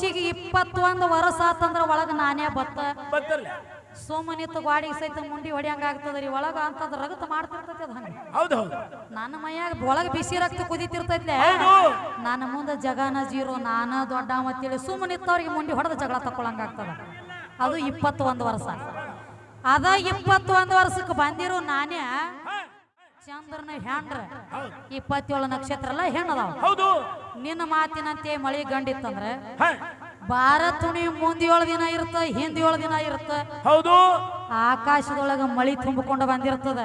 ಕೂಸಿಗೆ ಇಪ್ಪತ್ತೊಂದು ವರ್ಷ ಆತಂದ್ರ ಒಳಗ ನಾನೇ ಬತ್ತ. ಬತ್ತಲ್ಲ? ಸೋಮನಿತ್ತು ಗಾಡಿಗೆ ಸಹಿತ ಮುಂಡಿ ಹೊಡಿಯಂಗ ಆಗ್ತದ್ರಿ ಒಳಗ ಅಂತದ್ ರಗತ ಮಾಡ್ತಿರ್ತೈತಿ ಅದ ಹಂಗ. ಹೌದು ಹೌದು. ನನ್ನ ಮೈಯಾಗ ಒಳಗ ಬಿಸಿ ರಕ್ತ ಕುದಿತಿರ್ತೈತೆ. ನನ್ನ ಮುಂದೆ ಜಗನ ಜೀರೋ ನಾನ ದೊಡ್ಡ ಮತ್ತೇಳಿ ಸುಮ್ಮನಿತ್ತವ್ರಿಗೆ ಮುಂಡಿ ಹೊಡೆದ ಜಗಳ ತಕೊಳಂಗ ಆಗ್ತದ. ಅದು ಇಪ್ಪತ್ತೊಂದು ವರ್ಷ. ಅದ ಇಪ್ಪತ್ತೊಂದು ವರ್ಷಕ್ಕೆ ಬಂದಿರೋ ನಾನೇ ಚಂದ್ರನ ಹೆಂಡ್ರ ಇಪ್ಪತ್ತೇಳು ನಕ್ಷತ್ರ ಎಲ್ಲ ಹೆಣ್ಣದಾವ. ಹೌದು. ನಿನ್ನ ಮಾತಿನಂತೆ ಮಳಿ ಗಂಡಿತ್ತಂದ್ರ ಹ. ಭಾರತ ತುಣಿ ಮುಂದೆ ಏಳು ದಿನ ಇರುತ್ತ ಹಿಂದೇಳು ದಿನ ಇರುತ್ತ. ಹೌದು. ಆಕಾಶದೊಳಗ ಮಳಿ ತುಂಬಿಕೊಂಡು ಬಂದಿರ್ತದ.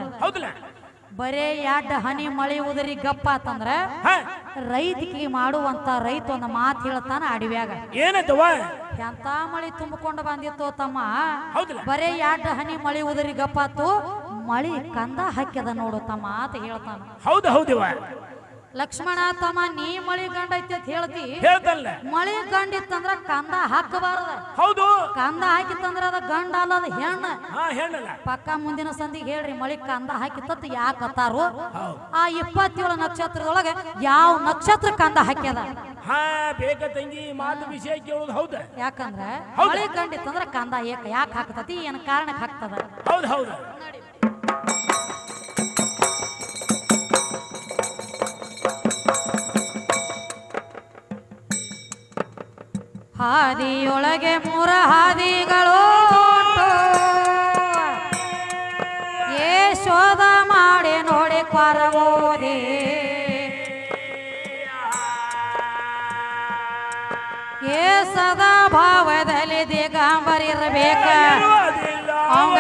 ಬರೇ ಎಡ್ ಹನಿ ಮಳಿ ಉದರಿ ಗಪ್ಪ ಅಂತಂದ್ರ ರೈತಿಗೆ ಮಾಡುವಂತ ರೈತ ಒಂದು ಮಾತು ಹೇಳ್ತಾನ ಅಡವ್ಯಾಗ. ಏನಂತವ ಎಂತ ಮಳಿ ತುಂಬಿಕೊಂಡು ಬಂದಿತ್ತು ತಮ್ಮ? ಬರೇ ಎರಡು ಹನಿ ಮಳಿ ಉದರಿ ಗಪ್ಪಾತು ಮಳಿ ಕಂದ ಹಾಕ್ಯದ ನೋಡು ತಮ್ಮ ಅಂತ ಹೇಳ್ತಾನ. ಹೌದು ಹೌದಿವ ಲಕ್ಷ್ಮಣ ತಮ್ಮ ನೀ ಮಳಿ ಗಂಡೈತಿ ಅಂತ ಹೇಳ್ತಿ. ಹೇಳ್ತಲ್ಲ. ಮಳಿ ಗಂಡಿತ್ತಂದ್ರ ಕಂದ ಹಾಕಬಾರದ. ಹೌದು. ಕಂದ ಹಾಕಿತ್ತಂದ್ರ ಅದ ಗಂಡ ಅಲ್ಲದ ಹೆಣ್ಣ. ಹಾ ಹೇಳಲ್ಲ ಪಕ್ಕ ಮುಂದಿನ ಸಂದಿಗೆ ಹೇಳ್ರಿ ಮಳಿ ಕಂದ ಹಾಕಿತ್ತ ಯಾಕತ್ತಾರು ಆ ಇಪ್ಪತ್ತೇಳು ನಕ್ಷತ್ರದೊಳಗೆ ಯಾವ ನಕ್ಷತ್ರ ಕಂದ ಹಾಕ್ಯದ? ಹಾ ಬೇಕ ತಂಗಿ ಮಾತು ವಿಷಯ ಕೇಳೋದು ಹೌದ? ಯಾಕಂದ್ರ ಮಳಿ ಗಂಡ ಗಂಡಿತ್ತಂದ್ರ ಕಂದ ಏಕ ಯಾಕೆ ಹಾಕ್ತತಿ ಏನ್ ಕಾರಣಕ್ಕೆ ಹಾಕ್ತದ? ಹೌದು ಹೌದು. ಹಾದಿಯೊಳಗೆ ಮೂರ ಹಾದಿಗಳು. ಏ ಶೋಧ ಮಾಡಿ ನೋಡಿ ಕೊರಬೋದೆ ಏ ಸದಾ ಭಾವದಲ್ಲಿ ದಿಗಂಬರಿರ್ಬೇಕ. ಇರುವುದಿಲ್ಲ ಅವಂಗ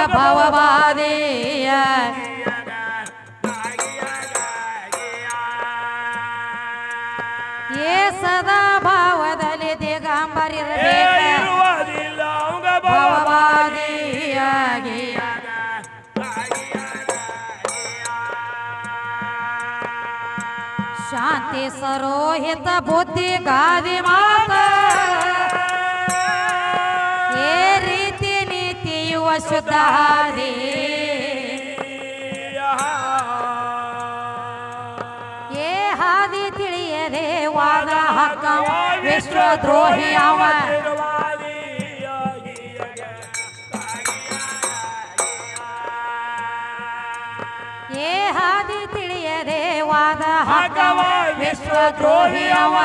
ಸರೋಹಿತ ಬುದ್ಧಿ ಗಾದಿ ಮಾತ ಏ ರೀತಿ ನೀತಿಯುವ ಶುದ್ಧಾದಿ ಏ ಹಾದಿ ತಿಳಿಯದೆ ವಾದ ಹಕ್ಕ ವಿಶ್ವದ್ರೋಹಿ ತಿಳಿಯದೆ ಹಗವ ವಿಶ್ವ ವಿಶ್ವದ್ರೋಹಿ ಅವ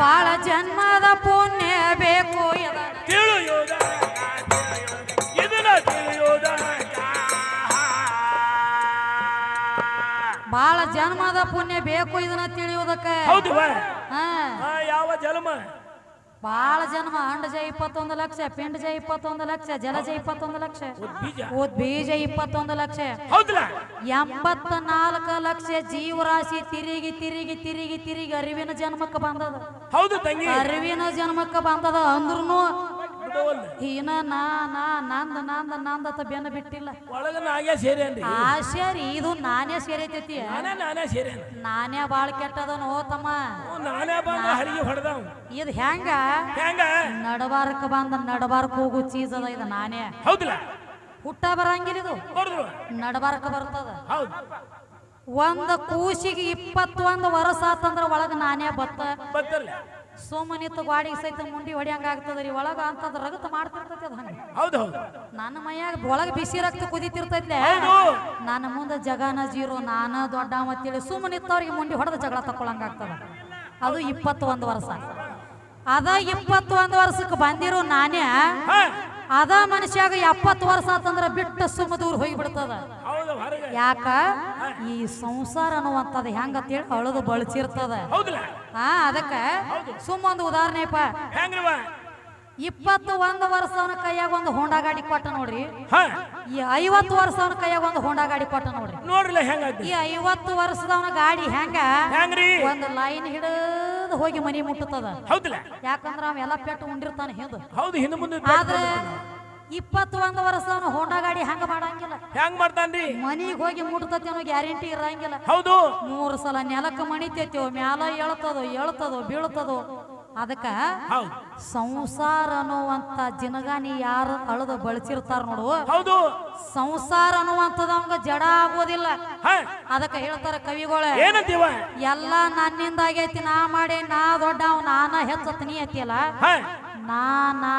ಬಾಳ ಜನ್ಮದ ಪುಣ್ಯ ಬೇಕು ಬಾಳ ಜನ್ಮದ ಪುಣ್ಯ ಬೇಕು ಇದನ್ನ ತಿಳಿಯೋದಕ್ಕೆ. ಯಾವ ಜನ್ಮ? ಬಾಳ ಜನ್ಮ ಅಂಡಜ ಇಪ್ಪತ್ತೊಂದು ಲಕ್ಷ ಪಿಂಡ ಪಿಂಡಜ ಇಪ್ಪತ್ತೊಂದು ಲಕ್ಷ ಜಲಜ ಇಪ್ಪತ್ತೊಂದು ಲಕ್ಷ. ಬೀಜ ಉದ್ ಬೀಜ ಇಪ್ಪತ್ತೊಂದು ಲಕ್ಷ. ಎಂಬತ್ತ ನಾಲ್ಕು ಲಕ್ಷ ಜೀವರಾಶಿ ತಿರುಗಿ ತಿರುಗಿ ತಿರುಗಿ ತಿರುಗಿ ಅರಿವಿನ ಜನ್ಮಕ್ಕೆ ಬಂದದ. ಅರಿವಿನ ಜನ್ಮಕ್ಕೆ ಬಂದದ ಅಂದ್ರೂ ಬಿಡವಲ್ಲ. ಈನ ನಾ ನಾ ನಂದ ನಂದ ಬೆನ್ನ ಬಿಟ್ಟಿಲ್ಲ. ಒಳಗ ನಾಗೆ ಸೇರೇನ್ರಿ ಆಶೆ ರೀ ಇದು ನಾನೇ ಸೇರೈತೈತಿ. ನಾನೇ ನಾನೇ ಸೇರೇನ ನಾನೇ ಬಾಳ ಕೆಟ್ಟದನು ತಮ್ಮ. ನಾನೇ ಬಂದ ಹೊಡೆದವ್. ಇದು ಹೆಂಗ? ಹೆಂಗ? ನಡಬಾರಕ ಬಂದ ನಡಬಾರಕ ಹೋಗು ಚೀಸ್ ಅದ ಇದು ನಾನೇ ಹೌದಿಲ್ಲ? ಹುಟ್ಟ ಬರಂಗಿಲ್ಲ ಇದು. ನಡಬಾರಕ ಬರ್ತದ. ಹೌದು. ಒಂದ್ ಕೂಸಿಗೆ ಇಪ್ಪತ್ತೊಂದು ವರ್ಷ ಆತಂದ್ರ ಒಳಗ ನಾನೇ ಬತ್ತ. ಬತ್ತಲ್ಲ ಸೋಮನಿತ್ತು ಗಾಡಿ ಸಹಿತ ಮುಂಡಿ ಹೊಡಿಯಂಗ ಆಗ್ತದ್ರಿ ಒಳಗ ಅಂತದ್ ರಗತ ಮಾಡ್ತಿರ್ತೈತಿ ಅದ ಹಂಗ. ಹೌದು ಹೌದು. ನನ್ನ ಮೈಯಾಗ ಒಳಗ ಬಿಸಿ ರಕ್ತ ಕುದಿತಿರ್ತೈತೆ ನನ್ನ ಮುಂದೆ ಜಗನ ಜೀರೋ ನಾನ ದೊಡ್ಡ ಮತ್ತೇಳಿ ಸುಮ್ಮನಿತ್ತವ್ರಿಗೆ ಮುಂಡಿ ಹೊಡೆದ ಜಗಳ ತಕೊಳಂಗ ಆಗ್ತದ. ಅದು ಇಪ್ಪತ್ತೊಂದು ವರ್ಷ. ಅದ ಇಪ್ಪತ್ತೊಂದು ವರ್ಷಕ್ಕೆ ಬಂದಿರೋ ನಾನೇ ಅದ ಮನುಷ್ಯಾಗ ಎಪ್ಪತ್ತು ವರ್ಷ ಆತಂದ್ರ ಬಿಟ್ಟ ಸುಮ್ಮ ದೂರ ಹೋಗಿಬಿಡ್ತದ. ಯಾಕ? ಈ ಸಂಸಾರ ಅನ್ನುವಂಥದ್ದು ಹೆಂಗತ್ತೇಳಿ ಅಳದು ಬಳಸಿರ್ತದ. ಹಾ ಅದಕ್ಕ ಸುಮ್ಮ ಒಂದು ಉದಾಹರಣೆಪ್ಪ ಹೆಂಗ್ರಿವ? ಇಪ್ಪತ್ತು ಒಂದು ವರ್ಷವನ ಕೈಯಾಗ ಒಂದು ಹೋಂಡಾ ಗಾಡಿ ಕೊಟ್ಟ ನೋಡ್ರಿ. ಈ ಐವತ್ತು ವರ್ಷವನ ಕೈಯಾಗ ಒಂದು ಹೋಂಡಾ ಗಾಡಿ ಕೊಟ್ಟ ನೋಡ್ರಿ. ನೋಡ್ರಲ್ಲ ಹೆಂಗಾಯ್ತು ಈ ಐವತ್ತು ವರ್ಷದವನ ಗಾಡಿ ಹೆಂಗ? ಹೆಂಗ್ರಿ? ಒಂದು ಲೈನ್ ಹಿಡಿದು ಹೋಗಿ ಮನಿ ಮುಟ್ಟುತ್ತದ. ಹೌದಲ್ಲ. ಯಾಕಂದ್ರ ಅವ ಎಲ್ಲ ಪೆಟ್ಟು ಉಂಡಿರ್ತಾನೆ ಹಿಂದ. ಹೌದು ಹಿಂದೆ ಮುಂದೆ ಆದ್ರೆ ಇಪ್ಪತ್ತು ಒಂದು ವರ್ಷ ಹೋಂಡಾ ಗಾಡಿ ಹಂಗ ಮಾಡಂಗಿಲ್ಲ. ಹೆಂಗ್ ಮಾಡ್ತಾನ್ರಿ? ಮನಿಗ್ ಹೋಗಿ ಮುಟ್ತತಿ ಅನ್ನೋ ಗ್ಯಾರಂಟಿ ಇರಂಗಿಲ್ಲ. ಹೌದು. ಮೂರು ಸಲ ನೆಲಕ್ಕೆ ಮಣಿತೈತಿ ಮ್ಯಾಲ ಎಳ್ತದೋ ಎಳ್ತದೋ ಬೀಳ್ತದೋ. ಅದಕ್ಕ ಸಂಸಾರ ಅನ್ನುವಂತ ಜಿನಗಾನಿ ಯಾರು ಅಳದು ಬಳಸಿರ್ತಾರ ನೋಡು. ಹೌದು. ಸಂಸಾರ ಅನ್ನುವಂಥದ್ದು ಅವಂಗ ಜಡ ಆಗೋದಿಲ್ಲ. ಅದಕ್ಕ ಹೇಳ್ತಾರ ಕವಿಗಳ ಎಲ್ಲ ನನ್ನಿಂದ ಆಗೈತಿ ನಾ ಮಾಡಿ ನಾ ದೊಡ್ಡ ನಾನ ಹೆಚ್ಚತ್ ನೀ ಐತಿಯಲ್ಲ ಹ. ನಾ ನಾ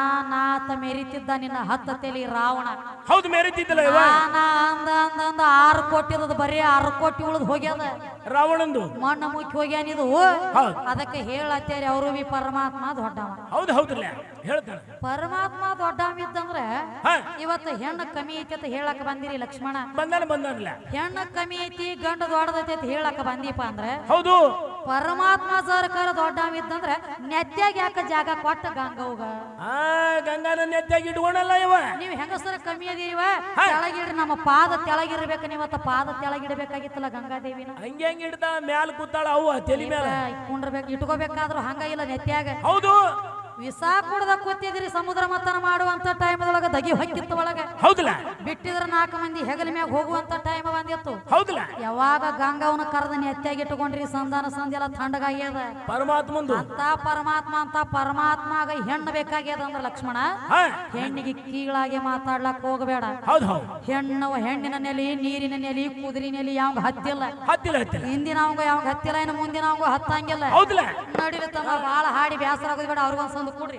ನಾತ ಮೆರಿತಿದ್ದ ನಿನ್ನ ಹತ್ತ ತೆಲಿ ರಾವಣ. ಹೌದು ಮೇರಿತಿದ್ದಲ್ಲ ಇವ? ನಾ ಇರೋದು ಅಂದ ಅಂದ ಅಂದ ಆರು ಕೋಟಿದ ಬರೀ ಆರು ಕೋಟಿ ಉಳಿದ್ ಹೋಗ್ಯದ. ರಾವಣಂದು? ಮಣ್ಣ ಮುಕ್ಕಿ ಹೋಗ್ಯಾನಿದು ಹೌದು. ಅದಕ್ಕೆ ಹೇಳತ್ತೇರಿ ಅವರು ಬಿ ಪರಮಾತ್ಮ ದೊಡ್ಡವ. ಹೌದು ಹೌದು ಹೇಳ್ತಾನೆ. ಪರಮಾತ್ಮ ದೊಡ್ಡವ ಇದ್ದಂದ್ರೆ ಹ. ಇವತ್ತು ಹೆಣ್ಣು ಕಮ್ಮಿ ಐತಿ ಅಂತ ಹೇಳಕ್ ಬಂದಿರಿ ಲಕ್ಷ್ಮಣ. ಬಂದಾನ ಬಂದಾನಲ್ಲ. ಹೆಣ್ಣು ಕಮ್ಮಿ ಐತಿ ಗಂಡ ದೊಡ್ಡದೈತಿ ಅಂತ ಹೇಳಕ್ ಬಂದೀಪ ಅಂದ್ರೆ ಹೌದು. ಪರಮಾತ್ಮ ಸರ್ಕಾರ ದೊಡ್ಡವ ಇದ್ದಂದ್ರೆ ನೆತ್ಯಾಗ ಯಾಕ ಜಾಗ ಕೊಟ್ಟ ಗಂಗವ್ಗ ಆ ಗಂಗಾನ ನೆತ್ತಾಗಿ ಇಟ್ಕೊಂಡಲ್ಲ ಇವ. ನೀವ್ ಹೆಂಗಸರ ಕಮ್ಮಿ ಅದೀವ ತೆಳಗಿಡ್ರಿ ನಮ್ಮ ಪಾದ ತೆಳಗಿರ್ಬೇಕು ನೀವತ್ತ ಪಾದ ತೆಳಗಿಡ್ಬೇಕಾಗಿತ್ತಲ್ಲ ಗಂಗಾದೇವಿನ? ಹಂಗೆ ಹೆಂಗ್ ಇಡ್ತಾ? ಮ್ಯಾಲ ಕೂತಾಳ ಅವ್ವ ತಲಿ ಮ್ಯಾಲ. ಕುಂಡ್ರಬೇಕು ಇಟ್ಕೋಬೇಕಾದ್ರು ಹಂಗ ಇಲ್ಲ ನೆತ್ಯಾಗ. ಹೌದು. ವಿಸ ಕುಡ್ದ ಕೂತಿದ್ರಿ ಸಮುದ್ರ ಮತನ ಮಾಡುವಂತ ಟೈಮದೊಳಗ ದಗಿ ಹೊಕ್ಕಿತ್ತು ಒಳಗ. ಹೌದಲ್ಲ ಬಿಟ್ಟಿದ್ರ ನಾಲ್ಕು ಮಂದಿ ಹೆಗಲ ಮ್ಯಾಗ ಹೋಗುವಂತ ಟೈಮ್ ಬಂದಿತ್ತು. ಹೌದಲ್ಲ ಯಾವಾಗ ಗಂಗಾವನ ಕರೆದ ನೆತ್ತಾಗಿ ಇಟ್ಟುಕೊಂಡ್ರಿ ಸಂಧಾನ ಸಂಧಿಯಲ್ಲ ತಂಡಗಾಗ್ಯದ ಪರಮಾತ್ಮಂದು? ಅಂತ ಪರಮಾತ್ಮ ಅಂತ ಪರಮಾತ್ಮಾಗ ಹೆಣ್ಣು ಬೇಕಾಗ್ಯದ ಅಂದ್ರ ಲಕ್ಷ್ಮಣ? ಹೆಣ್ಣಿಗೆ ಕೀಳಾಗಿ ಮಾತಾಡ್ಲಕ್ ಹೋಗಬೇಡ. ಹೆಣ್ಣು ಹೆಣ್ಣಿನ ನೆಲೆ ನೀರಿನ ನೆಲೆ ಕುದುರಿ ನೆಲೆ ಯಾವಾಗ ಹತ್ತಿಲ್ಲ. ಹತ್ತಿಲ್ಲ ಹಿಂದಿನ ಅವಂಗ ಯಾವಾಗ ಹತ್ತಿಲ್ಲ ಇನ್ನು ಮುಂದಿನ ಅವಂಗ ಹತ್ತಂಗಿಲ್ಲ. ಹೌದಲ್ಲ ನಡಿಲಿ ತಮ್ಮ ಬಾಳ ಹಾಡಿ ಬೇಸರ ಆಗೋದು ಬೇಡ ಅವ್ರಿಗೊಂದ್ ಸಂದು ಕೊಡ್ರಿ.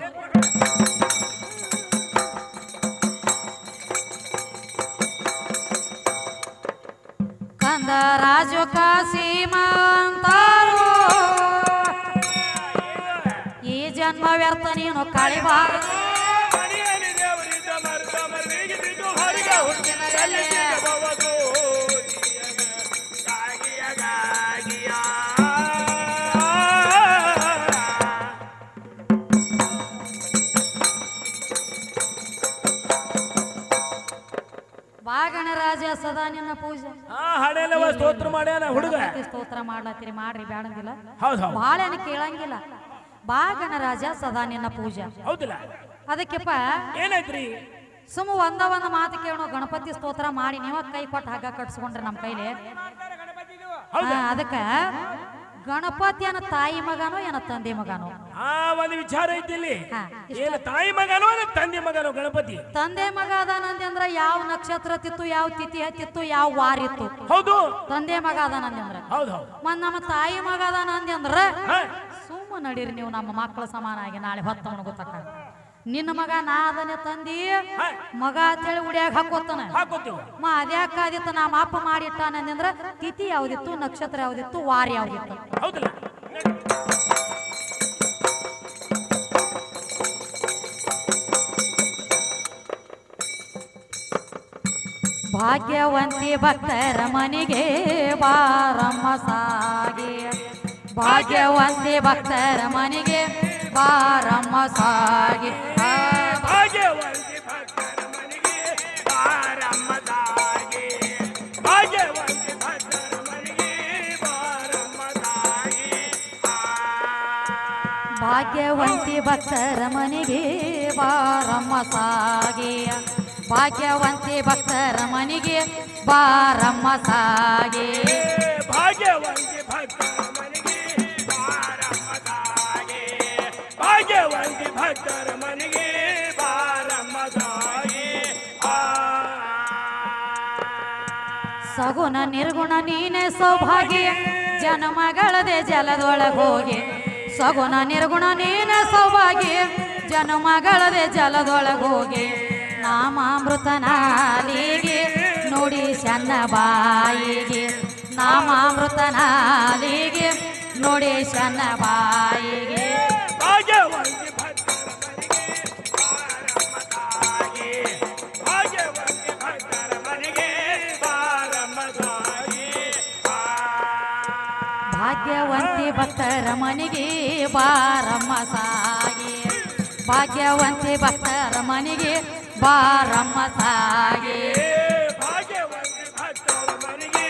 ಕಂದ ರಾಜು ಕಾಸೀಮಂತಾರು ಈ ಜನ್ಮ ವ್ಯರ್ಥ ನೀನು ಕಳಿಬಾರದು ಬಾಗಣ ರಾಜ ಸದಾ ನಿನ್ನ ಪೂಜೆ. ಆ ಸ್ತೋತ್ರ ಮಾಡ್ಯಾನ ಹುಡುಗ? ಗಣಪತಿ ಸ್ತೋತ್ರ ಮಾಡ್ಲತ್ತೀರಿ ಮಾಡ್ರಿ ಬೇಡಂಗಿಲ್ಲ ಹೌದು ಹೌದು. ಬಾಳೆನ ಕೇಳಂಗಿಲ್ಲ. ಬಾಗನ ರಾಜ ಸದಾ ನಿನ್ನ ಪೂಜೆ. ಹೌದಿಲ್ಲ? ಅದಕ್ಕೆಪ್ಪ ಏನಾಯ್ತ್ರಿ ಸುಮ್ಮ ಒಂದ ಒಂದ್ ಮಾತು ಕೇಳೋ ಗಣಪತಿ ಸ್ತೋತ್ರ ಮಾಡಿ ನೀವ ಕೈ ಕೊಟ್ಟು ಹಗ್ಗ ಕಟ್ಸ್ಕೊಂಡ್ರಿ ನಮ್ಮ ಕೈಲಿ. ಹೌದಾ? ಅದಕ್ಕೆ ಅದಕ್ಕ ಗಣಪತಿ ಏನ ತಾಯಿ ಮಗನೋ ಏನ ತಂದೆ ಮಗನೋ? ಆ ಒಂದು ವಿಚಾರ ಐತಿ ಇಲ್ಲಿ. ಹಾ, ಏನು ತಾಯಿ ಮಗನೋ ತಂದೆ ಮಗನೋ ಗಣಪತಿ? ತಂದೆ ಮಗ ಅದಾನಂದೆ ಅಂದ್ರ ಯಾವ ನಕ್ಷತ್ರ ತಿತ್ತು ಯಾವ ತಿಥಿ ಹತ್ತಿತ್ತು ಯಾವ ವಾರ ಇತ್ತು? ಹೌದು. ತಂದೆ ಮಗ ಅದಾನಂದೆ ಅಂದ್ರ. ಹೌದು ಹೌದು. ಮತ್ ನಮ್ಮ ತಾಯಿ ಮಗ ಅದಾನಂದೆ ಅಂದ್ರ ಹಾ. ಸುಮ್ಮ ನಡೀರಿ ನೀವು ನಮ್ಮ ಮಕ್ಕಳ ಸಮಾನಾಗಿ ನಾಳೆ ಹೊತ್ತವನು ಗೊತ್ತಕ್ಕ ನಿನ್ನ ಮಗ ನಾ ಅದನ್ನ ತಂದಿ ಮಗ ಅಂತ ಹೇಳಿ ಉಡಿಯಾಗ ಹಾಕೋತಾನ. ಹಾಕೋತೀವಿ? ನಾ ಮಾಪ ನಮ್ಮ ಅಪ್ಪ ಮಾಡಿಟ್ಟಾನಂದ್ರ ತಿಥಿ ಯಾವ್ದಿತ್ತು ನಕ್ಷತ್ರ ಯಾವ್ದಿತ್ತು ವಾರ ಯಾವ್ದಿತ್ತು? ಹೌದಲ್ಲ. ಭಾಗ್ಯವಂತಿ ಭಕ್ತರ ಮನೆಗೆ ಬಾರಮ್ಮ ಸಾಗಿ. ಭಾಗ್ಯವಂತಿ ಭಕ್ತರ ಮನೆಗೆ ಬಾರಮ್ಮ ಸಾಗಿ ಭಾಗ್ಯವಂತಿ ಭಕ್ತರ ಮನೆಗೆ ಬಾರಮ್ಮ ತಾಯಿ ಭಾಗ್ಯವಂತಿ ಭಕ್ತರ ಮನೆಗೆ ಬಾರಮ್ಮ ತಾಯಿ ಭಾಗ್ಯವಂತಿ ಭಕ್ತರ ಮನೆಗೆ ಬಾರಮ್ಮ ಸಾಗಿ ಭಾಗ್ಯವಂತಿ ಭಕ್ತರ ಮನೆಗೆ ಬಾರಮ್ಮ ಸಾಗಿ ಭಾಗ್ಯವಂತಿ ಭಕ್ತರ ಭಾಗ್ಯವಂತಿ ಭಕ್ತರ ಮನೆಗೆ ಬಾರಮ್ಮದಾಯಿ ಸಗುಣ ನಿರ್ಗುಣ ನೀನೆ ಸೌಭಾಗ್ಯ, ಜನಮಗಳದೆ ಜಲದೊಳಗೆ ಹೋಗಿ. ಸಗುಣ ನಿರ್ಗುಣ ನೀನೆ ಸೌಭಾಗ್ಯ, ಜನಮಗಳದೆ ಜಲದೊಳಗೆ ಹೋಗಿ. ನೋಡಿ ಶನ್ನ ಬಾಯಿಗೆ. ನಾಮಾಮೃತನಾಲಿಗೆ ನೋಡಿ ಶನ್ನ ಬಾಯಿಗೆ. ಭಾಗ್ಯವಂತಿ ಭಕ್ತರ ಮನೆಗೆ ಬಾರಮ್ಮ ತಾಯಿ ಭಾಗ್ಯವಂತಿ ಭಕ್ತರ ಮನೆಗೆ ಬಾರಮ್ಮ ತಾಯಿ ಭಾಗ್ಯವಂತಿ ಭಕ್ತರ ಮನೆಗೆ ಬಾರಮ್ಮ ಸಾಗಿ. ಭಾಗ್ಯವಂತಿ ಭಕ್ತರ ಮನೆಗೆ ಬಾರಮ್ಮ ಸಾಗಿ. ಭಾಗ್ಯವಂತಿ ಭಕ್ತರ ಮನೆಗೆ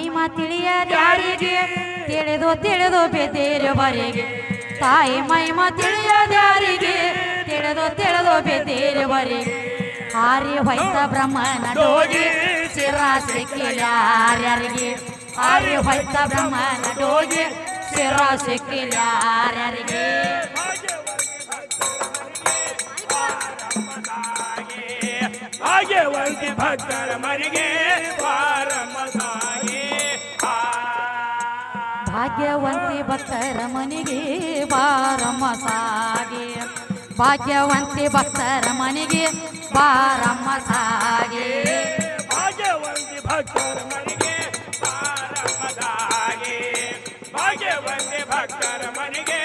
ಮಹಿಮಾ ತಿಳಿಯದ್ಯಾರಿಗೆ ತಿಳಿದು ತಿಳಿದು ಬೆದೇರವರೆಗೆ ತಾಯಿ ಮಹಿಮಾ ತಿಳಿಯದ್ಯಾರಿಗೆ ತಿಳಿದು ತಿಳಿದು ಬೆದೇರವರೆಗೆ ಹಾರಿ ಹೊಯ್ತ ಬ್ರಹ್ಮನ ಡೋಗಿ ಶಿರಾಸಿ ಕಿಲಾರ್ಯರಿಗೆ ಹಾರಿ ಹೊಯ್ತ ಬ್ರಹ್ಮನ ಡೋಗಿ ಶಿರಾಸಿ ಕಿಲಾರ್ಯರಿಗೆ ಹಾಗೆ ಒಂದು ಭಕ್ತರ ಮರಿಗೆ ಬಾರಮ್ಮ ಭಾಗ್ಯವಂತಿ ಭಕ್ತರ ಮನೆಗೆ ಬಾರಮ್ಮ ಸಾಗೆ. ಭಾಗ್ಯವಂತಿ ಭಕ್ತರ ಮನೆಗೆ ಬಾರಮ್ಮ ಸಾಗೆ. ಭಾಗ್ಯವಂತಿ ಭಕ್ತರ ಮನೆಗೆ ಬಾರಮ್ಮದಾಗಿ ಭಾಗ್ಯವಂತಿ ಭಕ್ತರ ಮನೆಗೆ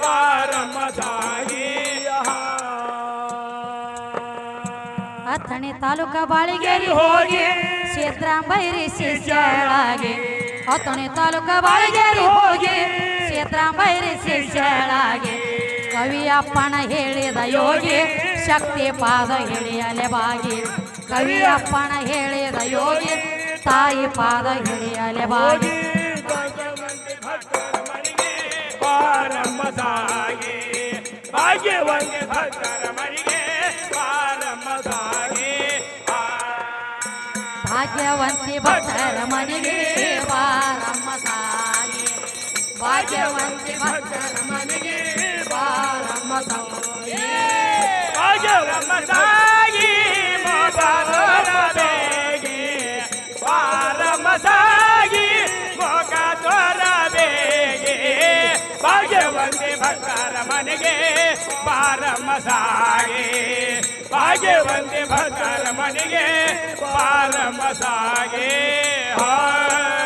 ಬಾರಮ್ಮದಾಗಿ ಅಥಣಿ ತಾಲೂಕ ಬಾಳಿಗೆ ಹೋಗಿ? ಕ್ಷೇತ್ರಾಂಬೈರಿ ಶಿಷ್ಯಳಾಗಿ ಅಥಣಿ ತಾಲೂಕ ಬಾಳಗೇರಿ ಹೋಗಿ ಕ್ಷೇತ್ರಾಂಬೈರಿ ಶಿಷ್ಯಳಾಗಿ. ಕವಿಯಪ್ಪನ ಹೇಳಿದ ಯೋಗಿ, ಶಕ್ತಿ ಪಾದ ಹಿಡಿಯಲೆ ಬಾಗಿ. ಕವಿಯಪ್ಪನ ಹೇಳಿದ ಯೋಗಿ, ತಾಯಿ ಪಾದ ಹಿಡಿಯಲೆ ಬಾಗಿ. ಭಾಗ್ಯವಂತಿ ಭಕ್ತರ ಮನೆಗೆ ಭಾಗ್ಯವಂತಿ ಭಕ್ತರ ಮನೆಗೆ ಬಾರಮ್ಮ ಸಾಗಿ ಭಾಗ್ಯವಂತಿ ಭಕ್ತರ ಮನೆಗೆ ಬಾರಮ್ಮ ಸಾಗಿ ಭಾಗ್ಯವಂತಾಗಿ ಮೊಗದೊರಬೇಗಿ ಬಾರಮ್ಮದಾಗಿ ಮೊಗದೊರಬೇಗಿ ಭಾಗ್ಯವಂತಿ ಭಕ್ತರ ಮನೆಗೆ ಬಾರಮ್ಮಸಾಗಿ आगे वंदे भदर मन गे पारम सागे हाँ।